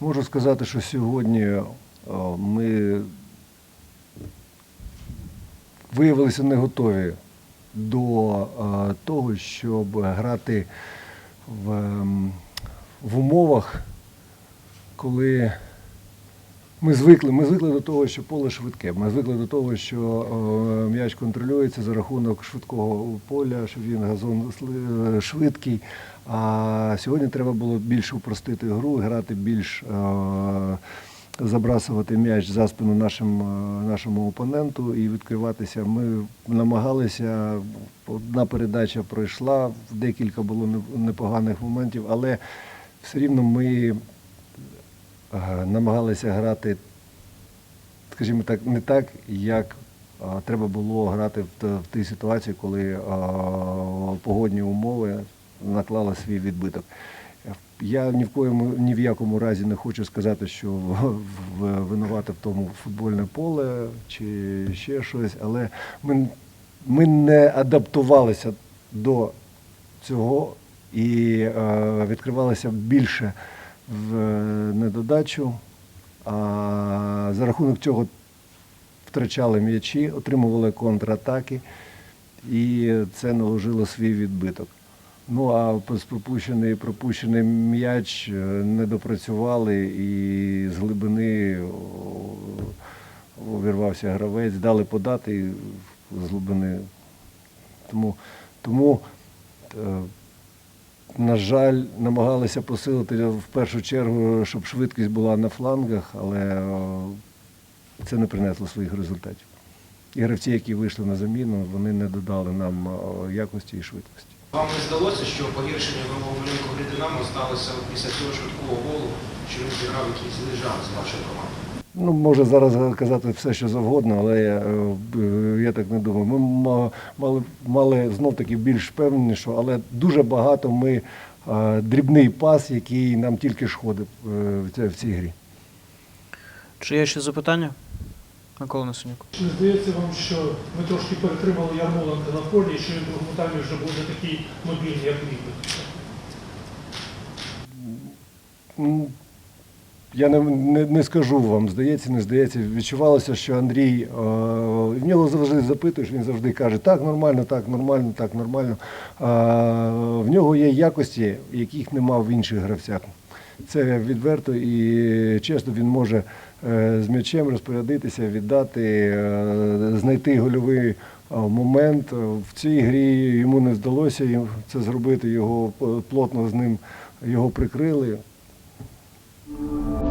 Можу сказати, що сьогодні е, ми виявилися не готові до е, того, щоб грати в, ем, в умовах, коли ми звикли, ми звикли до того, що поле швидке. Ми звикли до того, що е, м'яч контролюється за рахунок швидкого поля, що він газон е, швидкий. А сьогодні треба було більше упростити гру, грати більш е, забрасувати м'яч за спину нашим, нашому опоненту і відкриватися. Ми намагалися, одна передача пройшла, декілька було не- непоганих моментів, але все рівно ми намагалися грати, скажімо так, не так, як е, треба було грати в, тій ситуації, коли е, погодні умови наклали свій відбиток. Я ні в коєму ні в якому разі не хочу сказати, що винувати в тому футбольне поле чи ще щось, але ми, ми не адаптувалися до цього і е, відкривалися більше в е, недодачу, а за рахунок цього втрачали м'ячі, отримували контратаки, і це наложило свій відбиток. Ну а пропущений, пропущений м'яч е, не допрацювали і з глибини увірвався гравець, дали подати з глибини. Тому, тому е, на жаль, намагалися посилити в першу чергу, щоб швидкість була на флангах, але е, це не принесло своїх результатів. І гравці, які вийшли на заміну, вони не додали нам е, якості і швидкості. Вам не здалося, що погіршення малюнку гри Динамо сталося після цього швидкого голу, що він зіграв якийсь жарт з вашою командою? Ну, може зараз казати все, що завгодно, але я, е, я так не думаю. Ми мали, мали знов таки більш впевненішу, але дуже багато ми е, дрібний пас, який нам тільки шкодив е, в цій- грі. Чи є ще запитання? Микола Насонюк. Чи не здається вам, що ми трошки перетримали Ярмоленка на полі, і що він в другому таймі вже був не такий мобільний, як? М, Я не, не, не скажу вам, здається, не здається. Відчувалося, що Андрій, е, в нього завжди запитуєш, він завжди каже, так, нормально, так, нормально, так, нормально. А, в нього є якості, яких нема в інших гравцях. Це відверто і чесно, він може е, з м'ячем розпорядитися, віддати, е, знайти гольовий е, момент. В цій грі йому не вдалося це зробити, його плотно з ним його прикрили. you.